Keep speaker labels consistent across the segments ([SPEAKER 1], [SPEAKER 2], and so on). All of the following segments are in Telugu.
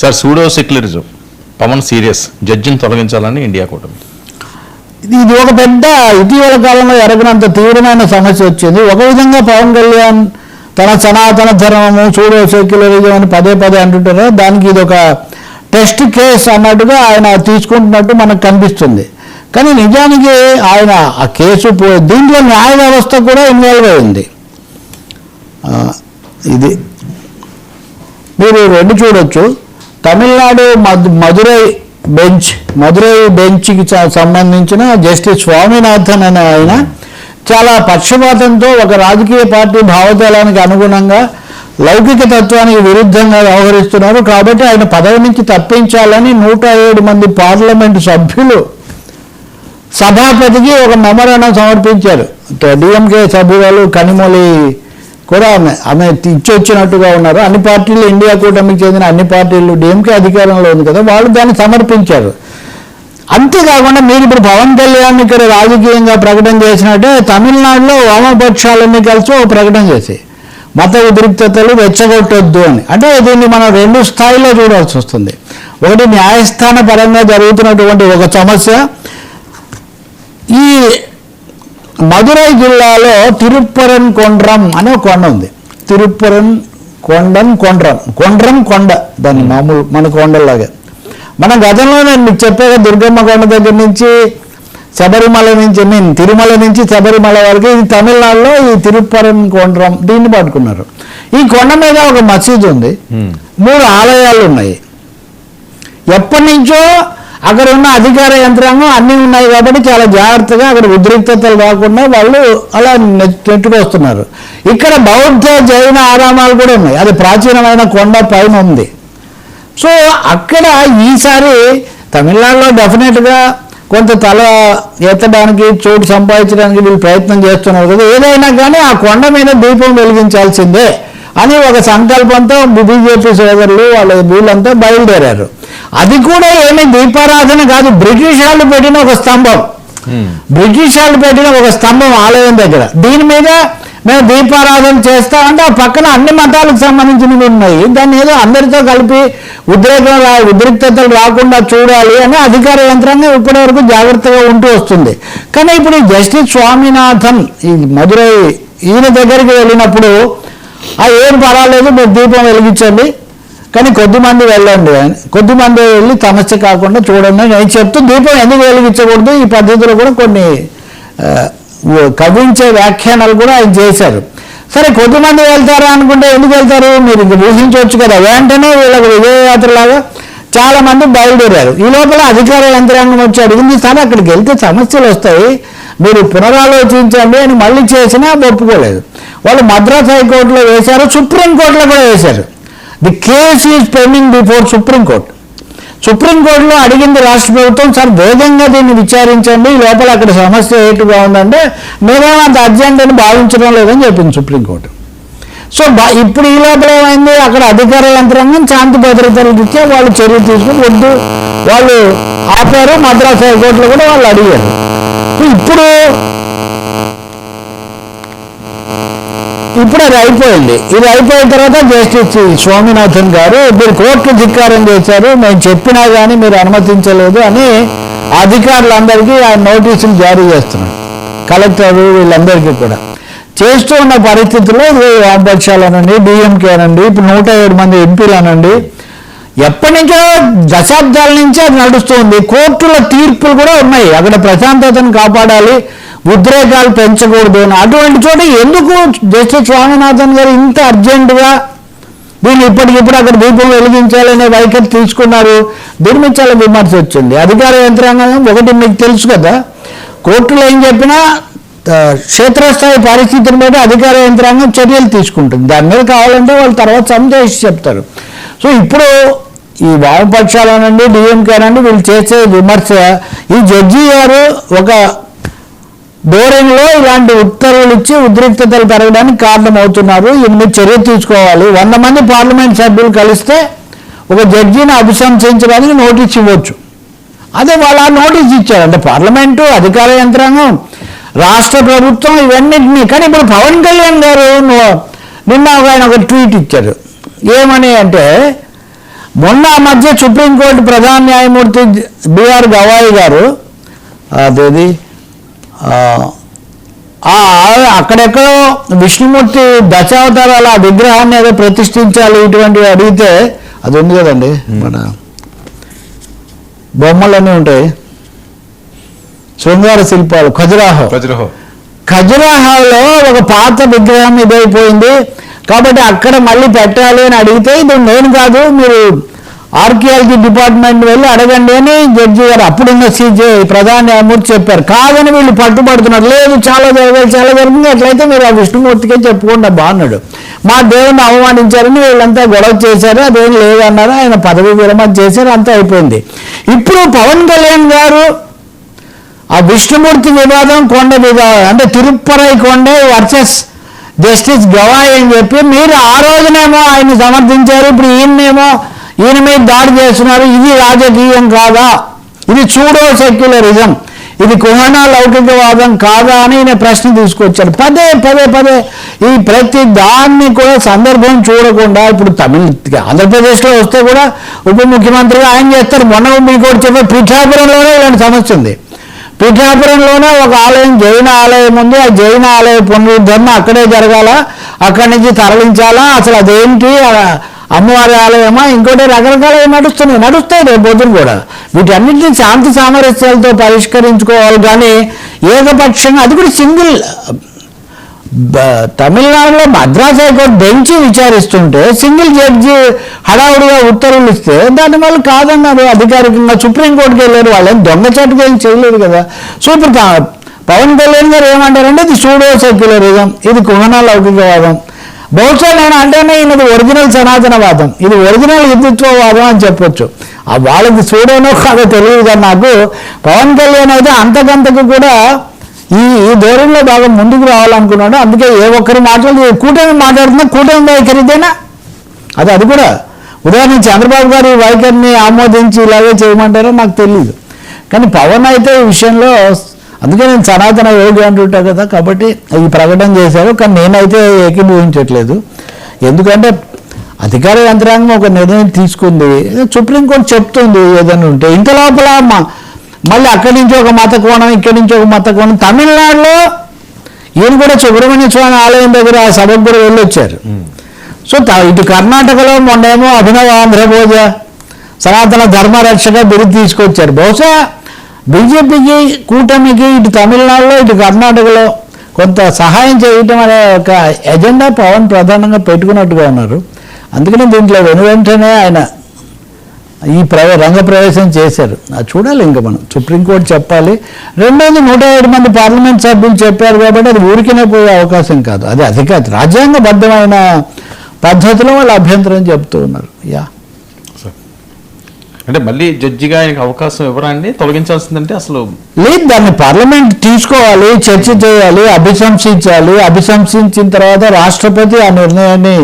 [SPEAKER 1] Sir pseudo secularism Pawan serious జడ్జిని తొలగించాలని ఇండియా కూటమి.
[SPEAKER 2] ఇది ఇది ఒక పెద్ద ఇటీవల కాలంలో ఎరగనంత తీవ్రమైన సమస్య వచ్చింది. ఒక విధంగా పవన్ కళ్యాణ్ తన సనాతన ధర్మము సూడో సెక్యులరిజం అని పదే పదే అంటుంటారు. దానికి ఇది ఒక టెస్ట్ కేస్ అన్నట్టుగా ఆయన తీసుకుంటున్నట్టు మనకు కనిపిస్తుంది. కానీ నిజానికి ఆయన ఆ కేసు దీంట్లో న్యాయ వ్యవస్థ కూడా ఇన్వాల్వ్ అయింది. ఇది మీరు రెండు చూడొచ్చు. తమిళనాడు మధురై బెంచ్ మధురై బెంచ్కి సంబంధించిన జస్టిస్ స్వామినాథన్ అనే ఆయన చాలా పక్షపాతంతో ఒక రాజకీయ పార్టీ భావజాలానికి అనుగుణంగా లౌకిక తత్వానికి విరుద్ధంగా వ్యవహరిస్తున్నారు. కాబట్టి ఆయన పదవి నుంచి తప్పించాలని నూట ఏడు మంది పార్లమెంటు సభ్యులు సభాపతికి ఒక మెమరాండం సమర్పించారు. డిఎంకే సభ్యురాలు కనిమొలి కూడా ఆమె ఆమె ఇచ్చొచ్చినట్టుగా ఉన్నారు. అన్ని పార్టీలు ఇండియా కూటమికి చెందిన అన్ని పార్టీలు డిఎంకే అధికారంలో ఉంది కదా వాళ్ళు దాన్ని సమర్పించారు. అంతేకాకుండా మీరు ఇప్పుడు పవన్ కళ్యాణ్ ఇక్కడ రాజకీయంగా ప్రకటన చేసినట్టే తమిళనాడులో వామపక్షాలన్నీ కలిసి ఒక ప్రకటన చేసి మత ఉద్రిక్తతలు వెచ్చగొట్టొద్దు అని. అంటే దీన్ని మనం రెండు స్థాయిలో చూడాల్సి వస్తుంది. ఒకటి న్యాయస్థాన పరంగా జరుగుతున్నటువంటి ఒక సమస్య. ఈ మదురై జిల్లాలో తిరుప్పరన్ కొండ్రం అనే ఒక కొండ ఉంది. తిరుప్పరన్ కొండం కొండ్రం. కొండ్రం కొండ. దాన్ని మామూలు మన కొండలాగా మన గతంలో నేను మీకు చెప్పాక దుర్గమ్మ కొండ దగ్గర నుంచి శబరిమల నుంచి మీన్ తిరుమల నుంచి శబరిమల వరకు ఇది తమిళనాడులో ఈ తిరుప్పరన్ కొండ్రం దీన్ని పట్టుకున్నారు. ఈ కొండ మీద ఒక మసీదు ఉంది. మూడు ఆలయాలు ఉన్నాయి. ఎప్పటి నుంచో అక్కడ ఉన్న అధికార యంత్రాంగం అన్నీ ఉన్నాయి కాబట్టి చాలా జాగ్రత్తగా అక్కడ ఉద్రిక్తతలు రాకుండా వాళ్ళు అలా నెట్టుకొస్తున్నారు. ఇక్కడ బౌద్ధ జైన ఆరామాలు కూడా ఉన్నాయి. అది ప్రాచీనమైన కొండ పైన ఉంది. సో అక్కడ ఈసారి తమిళనాడులో డెఫినెట్గా కొంత తల ఎత్తడానికి చోటు సంపాదించడానికి వీళ్ళు ప్రయత్నం చేస్తున్నారు కదా. ఏదైనా కానీ ఆ కొండ మీద దీపం వెలిగించాల్సిందే అని ఒక సంకల్పంతో బీజేపీ సోదరులు వాళ్ళ వీళ్ళంతా బయలుదేరారు. అది కూడా ఏమీ దీపారాధన కాదు. బ్రిటిష్ వాళ్ళు పెట్టిన ఒక స్తంభం. బ్రిటిష్ వాళ్ళు పెట్టిన ఒక స్తంభం ఆలయం దగ్గర. దీని మీద మేము దీపారాధన చేస్తామంటే ఆ పక్కన అన్ని మతాలకు సంబంధించినవి ఉన్నాయి. దాన్ని ఏదో అందరితో కలిపి ఉద్రేకం రా ఉద్రిక్తతలు రాకుండా చూడాలి అని అధికార యంత్రాంగం ఇప్పటి వరకు జాగ్రత్తగా ఉంటూ వస్తుంది. కానీ ఇప్పుడు జస్టిస్ స్వామినాథన్ ఈ మధురై ఈయన దగ్గరికి వెళ్ళినప్పుడు ఆ ఏం పర్వాలేదు మీరు దీపం వెలిగించండి. కానీ కొద్దిమంది వెళ్ళండి. అని కొద్దిమంది వెళ్ళి సమస్య కాకుండా చూడండి. నేను చెప్తూ దీపం ఎందుకు వెలిగించకూడదు ఈ పద్ధతిలో కూడా కొన్ని కవించే వ్యాఖ్యానాలు కూడా ఆయన చేశారు. సరే కొద్దిమంది వెళ్తారా అనుకుంటే ఎందుకు వెళ్తారు? మీరు ఊహించవచ్చు కదా. వెంటనే వీళ్ళకి విజయయాత్రలాగా చాలా మంది బయలుదేరారు. ఈ లోపల అధికార యంత్రాంగం వచ్చి అడిగింది సరే అక్కడికి వెళ్తే సమస్యలు వస్తాయి. మీరు పునరాలోచించండి అని మళ్ళీ చేసినా ఒప్పుకోలేదు. వాళ్ళు మద్రాస్ హైకోర్టులో వేశారు సుప్రీంకోర్టులో కూడా వేశారు. The case is pending before Supreme Court సుప్రీంకోర్టులో అడిగింది రాష్ట్ర ప్రభుత్వం సార్ వేగంగా దీన్ని విచారించండి ఈ లోపల అక్కడ సమస్య ఏటుగా ఉందంటే మేమేమో అంత అర్జెంటని అని భావించడం లేదని చెప్పింది సుప్రీంకోర్టు సో ఇప్పుడు ఈ లోపల ఏమైంది? అక్కడ అధికార యంత్రాంగం శాంతి భద్రతల రీత్యా వాళ్ళు చర్య తీసుకుని వద్దు. వాళ్ళు ఆపారు మద్రాసు హైకోర్టులో కూడా వాళ్ళు అడిగారు. ఇప్పుడు ఇప్పుడు అది అయిపోయింది. ఇది అయిపోయిన తర్వాత జస్టిస్ స్వామినాథన్ గారు మీరు కోర్టు ధిక్కారం చేశారు మేము చెప్పినా కానీ మీరు అనుమతించలేదు అని అధికారులందరికీ ఆయన నోటీసులు జారీ చేస్తున్నారు. కలెక్టర్ వీళ్ళందరికీ కూడా. చేస్తూ ఉన్న పరిస్థితుల్లో ఇది వామపక్షాలు అనండి డిఎంకే అనండి ఇప్పుడు నూట ఏడు మంది ఎంపీలు అనండి ఎప్పటి నుంచో దశాబ్దాల నుంచి అది నడుస్తుంది. కోర్టుల తీర్పులు కూడా ఉన్నాయి. అక్కడ ప్రశాంతతను కాపాడాలి. ఉద్రేకాలు పెంచకూడదు అని. అటువంటి చోట ఎందుకు జస్టిస్ స్వామినాథన్ గారు ఇంత అర్జెంటుగా దీన్ని ఇప్పటికిప్పుడు అక్కడ దీపం వెలిగించాలనే వైఖరి తీసుకున్నారు? దీని మీద చాలా విమర్శ వచ్చింది. అధికార యంత్రాంగం ఒకటి మీకు తెలుసు కదా. కోర్టులో ఏం చెప్పినా క్షేత్రస్థాయి పరిస్థితుల మీద అధికార యంత్రాంగం చర్యలు తీసుకుంటుంది. దాని మీద కావాలంటే వాళ్ళు తర్వాత సందేశం చెప్తారు. సో ఇప్పుడు ఈ వామపక్షాలనండి డిఎంకేనండి వీళ్ళు చేసే విమర్శ ఈ జడ్జి గారు ఒక బోరింగ్లో ఇలాంటి ఉత్తర్వులు ఇచ్చి ఉద్రిక్తతలు పెరగడానికి కారణమవుతున్నారు. ఇన్ని చర్య తీసుకోవాలి. వంద మంది పార్లమెంట్ సభ్యులు కలిస్తే ఒక జడ్జిని అభిశంసించడానికి నోటీస్ ఇవ్వచ్చు. అదే వాళ్ళు ఆ నోటీస్ ఇచ్చారు. అంటే పార్లమెంటు అధికార యంత్రాంగం రాష్ట్ర ప్రభుత్వం ఇవన్నింటినీ. కానీ ఇప్పుడు పవన్ కళ్యాణ్ గారు నిన్న ఆయన ఒక ట్వీట్ ఇచ్చారు. ఏమని అంటే మొన్న ఆ మధ్య సుప్రీంకోర్టు ప్రధాన న్యాయమూర్తి బిఆర్ గవాయి గారు అదేది? అక్కడెక్కడో విష్ణుమూర్తి దశావతారాల ఆ విగ్రహాన్ని ఏదో ప్రతిష్ఠించాలి ఇటువంటివి అడిగితే అది ఉంది కదండి మన బొమ్మలన్నీ ఉంటాయి. శృంగార శిల్పాలు ఖజురాహో.
[SPEAKER 1] ప్రజలహో
[SPEAKER 2] ఖజురాహోలో ఒక పాత విగ్రహం ఇదైపోయింది. కాబట్టి అక్కడ మళ్ళీ పెట్టాలి అని అడిగితే ఇది నేను కాదు మీరు ఆర్కియాలజీ డిపార్ట్మెంట్ వెళ్ళి అడగండి అని జడ్జి గారు అప్పుడున్న సీజే ప్రధాన న్యాయమూర్తి చెప్పారు. కాదని వీళ్ళు పట్టుబడుతున్నారు. లేదు చాలా జరగాలి చాలా జరిగింది. అట్లయితే మీరు ఆ విష్ణుమూర్తికే చెప్పుకోండి బాగున్నాడు మా దేవుని అవమానించారని వీళ్ళంతా గొడవ చేశారు. అదేం లేదన్నారు ఆయన పదవి విరమణ చేశారు. అంతా అయిపోయింది. ఇప్పుడు పవన్ కళ్యాణ్ గారు ఆ విష్ణుమూర్తి వివాదం కొండ వివాదం అంటే తిరుప్పరై కొండ వర్సెస్ జస్టిస్ గవాయ్ అని చెప్పి మీరు ఆ రోజునేమో ఆయన సమర్థించారు. ఇప్పుడు ఈయన్నేమో ఈయన మీద దాడి చేస్తున్నారు. ఇది రాజకీయం కాదా? ఇది చూడో సెక్యులరిజం ఇది కుహన లౌకికవాదం కాదా అని ఈయన ప్రశ్న తీసుకొచ్చారు. పదే పదే పదే. ఈ ప్రతి దాన్ని కూడా సందర్భం చూడకుండా ఇప్పుడు తమిళ ఆంధ్రప్రదేశ్లో వస్తే కూడా ఉప ముఖ్యమంత్రిగా ఆయన చేస్తారు. మొన్న మీకు కూడా చెప్పే పిఠాపురంలోనే ఇలాంటి సమస్య ఉంది. పీఠాపురంలోనే ఒక ఆలయం జైన ఆలయం ఉంది. ఆ జైన ఆలయ పునరుద్ధరణ అక్కడే జరగాల. అక్కడి నుంచి తరలించాలా? అసలు అదేంటి? అమ్మవారి ఆలయమా? ఇంకోటి రకరకాల నడుస్తున్నాయి. నడుస్తాయి రేపు పొద్దున కూడా. వీటన్నిటిని శాంతి సామరస్యాలతో పరిష్కరించుకోవాలి. కానీ ఏకపక్షంగా అది కూడా సింగిల్ తమిళనాడులో మద్రాస్ హైకోర్టు బెంచ్ విచారిస్తుంటే సింగిల్ జడ్జి హడావుడిగా ఉత్తర్వులు ఇస్తే దాని వల్ల కాదన్నారు అధికారికంగా సుప్రీంకోర్టుకి వెళ్ళారు. వాళ్ళని దొంగచాటుకు ఏం చేయలేదు కదా. సూపర్ పవన్ కళ్యాణ్ గారు ఏమంటారంటే ఇది సూడో సెక్యులరిజం ఇది కుహన లౌకికవాదం. బహుశా నేను అంటేనే ఈయనది ఒరిజినల్ సనాతనవాదం. ఇది ఒరిజినల్ హిందుత్వవాదం అని చెప్పొచ్చు. ఆ వాళ్ళకి చూడనో కాదో తెలియదు కానీ నాకు పవన్ కళ్యాణ్ అయితే అంతకంతకు కూడా ఈ ఈ ధోరణిలో బాగా ముందుకు రావాలనుకున్నాడు. అందుకే ఏ ఒక్కరి మాట్లాడి కూటమి మాట్లాడుతున్నా కూటమి వైఖరిదేనా అది అది కూడా. ఉదాహరణ చంద్రబాబు గారు వైఖరిని ఆమోదించి ఇలాగే చేయమంటారో నాకు తెలియదు కానీ పవన్ అయితే ఈ విషయంలో అందుకే నేను సనాతన యోగి అంటుంటా కదా కాబట్టి ఈ ప్రకటన చేశారు కానీ నేనైతే ఏకీభవించట్లేదు ఎందుకంటే అధికార యంత్రాంగం ఒక నిర్ణయం తీసుకుంది సుప్రీంకోర్టు చెప్తుంది ఏదైనా ఉంటే ఇంత లోపల మా- మళ్ళీ అక్కడి నుంచి ఒక మత కోణం ఇక్కడి నుంచి ఒక మత కోణం తమిళనాడులో ఈయన కూడా సుబ్రహ్మణ్య స్వామి ఆలయం దగ్గర ఆ సభకు కూడా వెళ్ళొచ్చారు. సో ఇటు కర్ణాటకలో మొన్నేమో అభినవ ఆంధ్రభోజ సనాతన ధర్మరక్షక బిరుదు తీసుకొచ్చారు. బహుశా బీజేపీకి కూటమికి ఇటు తమిళనాడులో ఇటు కర్ణాటకలో కొంత సహాయం చేయటం అనే ఒక ఎజెండా పవన్ ప్రధానంగా పెట్టుకున్నట్టుగా ఉన్నారు. అందుకని దీంట్లో వెను వెంటనే ఆయన ఈ ప్రవ రంగ ప్రవేశం చేశారు. అది చూడాలి ఇంకా మనం. సుప్రీంకోర్టు చెప్పాలి. రెండోది నూట ఏడు మంది పార్లమెంట్ సభ్యులు చెప్పారు కాబట్టి అది ఊరికినే పోయే అవకాశం కాదు. అది అధికారి రాజ్యాంగబద్ధమైన పద్ధతిలో వాళ్ళు అభ్యంతరం చెప్తూ ఉన్నారు. యా.
[SPEAKER 1] అంటే మళ్ళీ జడ్జిగా ఆయనకి అవకాశం ఇవ్వరా అండి తొలగించాల్సిందంటే అసలు
[SPEAKER 2] లేదు దాన్ని పార్లమెంట్ తీసుకోవాలి చర్చ చేయాలి అభిశంసించాలి అభిశంసించిన తర్వాత రాష్ట్రపతి ఆ నిర్ణయాన్ని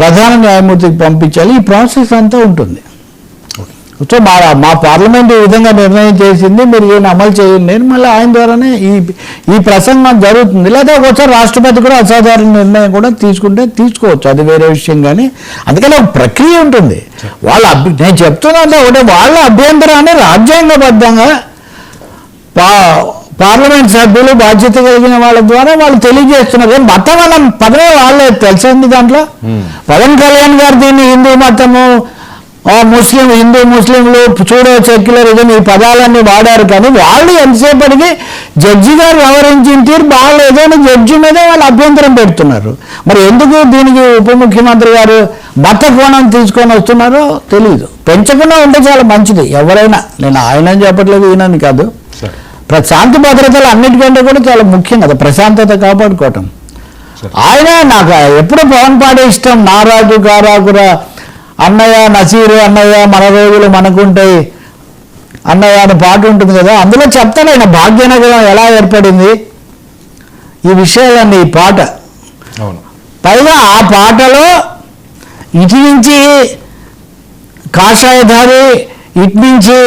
[SPEAKER 2] ప్రధాన న్యాయమూర్తికి పంపించాలి. ఈ ప్రాసెస్ అంతా ఉంటుంది. సో మా మా పార్లమెంట్ ఈ విధంగా నిర్ణయం చేసింది మీరు ఈయన అమలు చేయండి అని మళ్ళీ ఆయన ద్వారానే ఈ ఈ ప్రసంగం జరుగుతుంది. లేదా ఒకసారి రాష్ట్రపతి కూడా అసాధారణ నిర్ణయం కూడా తీసుకుంటే తీసుకోవచ్చు. అది వేరే విషయం కానీ అందుకని ఒక ప్రక్రియ ఉంటుంది. వాళ్ళ అభ్య నేను చెప్తున్నా ఒకటే వాళ్ళ అభ్యంతరాన్ని రాజ్యాంగబద్ధంగా పా పార్లమెంట్ సభ్యులు బాధ్యత కలిగిన వాళ్ళ ద్వారా వాళ్ళు తెలియజేస్తున్నారు. మతం అన్న పదమే వాళ్ళే తెలిసింది దాంట్లో? పవన్ కళ్యాణ్ గారు దీన్ని హిందూ మతము ఆ ముస్లిం హిందూ ముస్లింలు చూడో సెక్యులరిజం ఈ పదాలన్నీ వాడారు కానీ వాళ్ళు ఎంతసేపటికి జడ్జి గారు వ్యవహరించిన తీరు బాగాలేదు అని జడ్జి మీదే వాళ్ళు అభ్యంతరం పెడుతున్నారు. మరి ఎందుకు దీనికి ఉప ముఖ్యమంత్రి గారు మత కోణం తీసుకొని వస్తున్నారో తెలియదు పెంచకుండా ఉంటే చాలా మంచిది. ఎవరైనా నేను ఆయన చెప్పట్లేదు ఈయనని కాదు. శాంతి భద్రతలు అన్నిటికంటే కూడా చాలా ముఖ్యం కదా ప్రశాంతత కాపాడుకోవటం. ఆయన నాకు ఎప్పుడు పవన్ పాడే ఇష్టం నారాజు కారాకురా అన్నయ్య నసీరు అన్నయ్య మన రోజులు మనకుంటాయి. అన్నయ్య అనే పాట ఉంటుంది కదా అందులో చెప్తాను ఆయన భాగ్యనగరం ఎలా ఏర్పడింది. ఈ విషయాలన్నీ ఈ పాట. పైగా ఆ పాటలో ఇటు నుంచి కాషాయధారి ఇటు నుంచి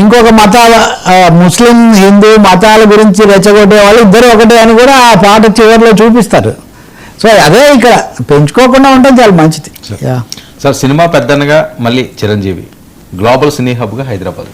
[SPEAKER 2] ఇంకొక మతాల ముస్లిం హిందూ మతాల గురించి రెచ్చగొట్టే వాళ్ళు ఇద్దరు ఒకటే అని కూడా ఆ పాట చివరిలో చూపిస్తారు. సో అదే ఇక్కడ పెంచుకోకుండా ఉంటే చాలా మంచిది.
[SPEAKER 1] సరే. సినిమా పెద్దనగా మళ్ళీ చిరంజీవి. గ్లోబల్ సినీ హబ్గా హైదరాబాద్.